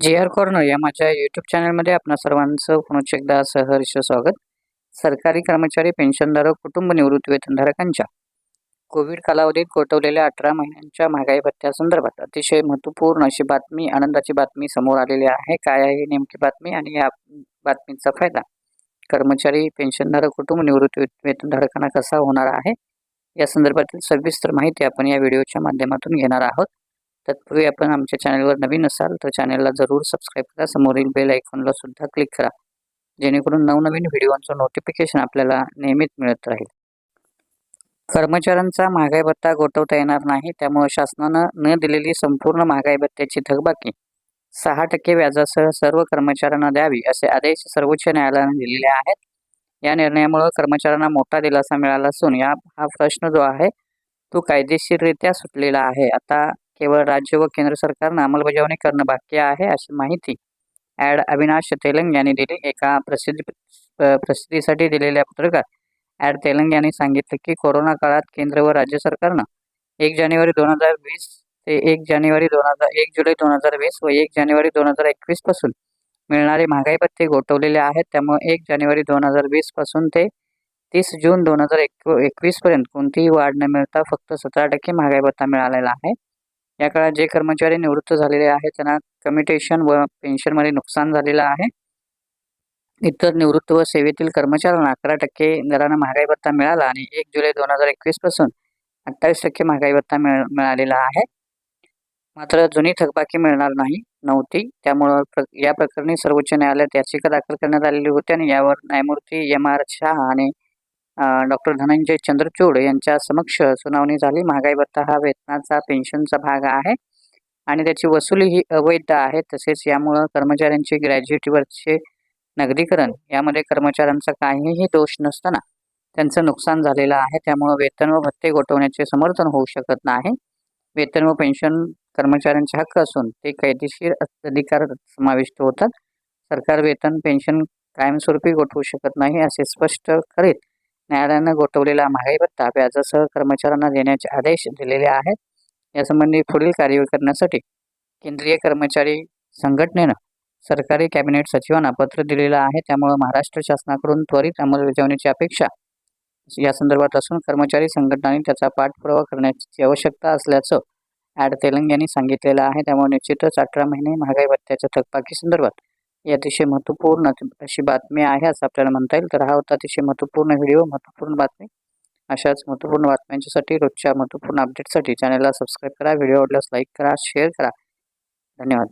जी R corner या माझ्या YouTube चॅनलमध्ये आपणा सर्वांचं पुन्हा एकदा सहर्ष स्वागत. सरकारी कर्मचारी पेन्शनधारक कुटुंब निवृत्ती वेतनधारकांच्या कोविड कालावधीत गोठवलेल्या अठरा महिन्यांच्या महागाई भत्त्यासंदर्भात अतिशय महत्त्वपूर्ण अशी बातमी आनंदाची बातमी समोर आलेली आहे. काय आहे नेमकी बातमी आणि या बातमीचा फायदा? कर्मचारी पेन्शनधारक कुटुंब निवृत्ती वेतनधारकांना कसा होणार आहे? या संदर्भातील सविस्तर माहिती आपण या व्हिडिओच्या माध्यमातून घेणार आहोत. तत्पूर्वी आपण आमच्या चॅनलवर नवीन असाल तर चॅनलला जरूर सबस्क्राईब करा. समोरील बेल आयकॉनला सुद्धा क्लिक करा. जेणेकरून नवनवीन व्हिडिओचं नोटिफिकेशन आपल्याला नेहमीच मिळत राहील. कर्मचाऱ्यांचा महागाई भत्ता गोठवता येणार नाही. त्यामुळे शासनानं न दिलेली संपूर्ण महागाई भत्त्याची थकबाकी सहा टक्के व्याजासह सर्व कर्मचाऱ्यांना द्यावी असे आदेश सर्वोच्च न्यायालयाने दिलेले आहेत. या निर्णयामुळे कर्मचाऱ्यांना मोठा दिलासा मिळाला असून या हा प्रश्न जो आहे तो कायदेशीररित्या सुटलेला आहे. आता केवळ राज्य व केंद्र सरकारनं अंमलबजावणी करणं बाकी आहे अशी माहिती ॲड अविनाश तेलंग यांनी दिली. एका प्रसिद्धी प्रसिद्धीसाठी दिलेल्या पत्रकात ॲड तेलंग यांनी सांगितले की कोरोना काळात केंद्र व राज्य सरकारनं एक जानेवारी दोन हजार वीस ते एक जानेवारी दोन हजार एक जुलै दोन हजार वीस व एक जानेवारी दोन हजार एकवीसपासून मिळणारे महागाई भत्ते गोठवलेले आहेत. त्यामुळे एक जानेवारी दोन हजार वीसपासून ते तीस जून दोन हजार एक एकवीसपर्यंत कोणतीही वाढ न मिळता फक्त सतरा टक्के महागाई भत्ता मिळालेला आहे. या काळात जे कर्मचारी निवृत्त झालेले आहेत त्यांना कमिटेशन व पेन्शनमध्ये नुकसान झालेलं आहे. इतर निवृत्त व सेवेतील कर्मचाऱ्यांना अकरा टक्के दरानं महागाई भत्ता मिळाला आणि एक जुलै दोन हजार एकवीसपासून अठ्ठावीस टक्के महागाई भत्ता मिळ मिळालेला आहे. मात्र जुनी थकबाकी मिळणार नाही नव्हती. त्यामुळं प्र या प्रकरणी सर्वोच्च न्यायालयात याचिका दाखल करण्यात आलेली होती आणि यावर न्यायमूर्ती एम आर शाह आणि डॉक्टर धनंजय चंद्रचूड यांच्या समक्ष सुनावणी झाली. महागाई भत्ता हा वेतनाचा पेन्शनचा भाग आहे आणि त्याची वसुली ही अवैध आहे. तसेच यामुळं कर्मचाऱ्यांचे ग्रॅज्युएटीवरचे नगदीकरण यामध्ये कर्मचाऱ्यांचा काहीही दोष नसताना त्यांचं नुकसान झालेलं आहे. त्यामुळं वेतन व भत्ते गोठवण्याचे समर्थन होऊ शकत नाही. वेतन व पेन्शन कर्मचाऱ्यांचे हक्क असून ते कायदेशीर अधिकार समाविष्ट होतात. सरकार वेतन पेन्शन कायमस्वरूपी गोठवू शकत नाही असे स्पष्ट करीत न्यायालयानं गोठवलेला महागाई भत्ता व्याजासह कर्मचाऱ्यांना देण्याचे आदेश दिलेले आहेत यासंबंधी पुढील कार्यवाही करण्यासाठी केंद्रीय कर्मचारी संघटनेनं सरकारी कॅबिनेट सचिवांना पत्र दिलेलं आहे. त्यामुळे महाराष्ट्र शासनाकडून त्वरित अंमलबजावणीची अपेक्षा या संदर्भात असून कर्मचारी संघटनांनी त्याचा पाठपुरावा करण्याची आवश्यकता असल्याचं ॲड तेलंग यांनी सांगितलेलं आहे. त्यामुळे निश्चितच अठरा महिने महागाई भत्त्याच्या थकबाकी संदर्भात ही अतिशय महत्त्वपूर्ण अशी बातमी आहे असं आपल्याला म्हणता येईल. तर हा होता अतिशय महत्त्वपूर्ण व्हिडिओ महत्त्वपूर्ण बातमी. अशाच महत्त्वपूर्ण बातम्यांच्यासाठी रोजच्या महत्त्वपूर्ण अपडेटसाठी चॅनलला सबस्क्राईब करा. व्हिडिओ आवडल्यास लाईक करा शेअर करा. धन्यवाद.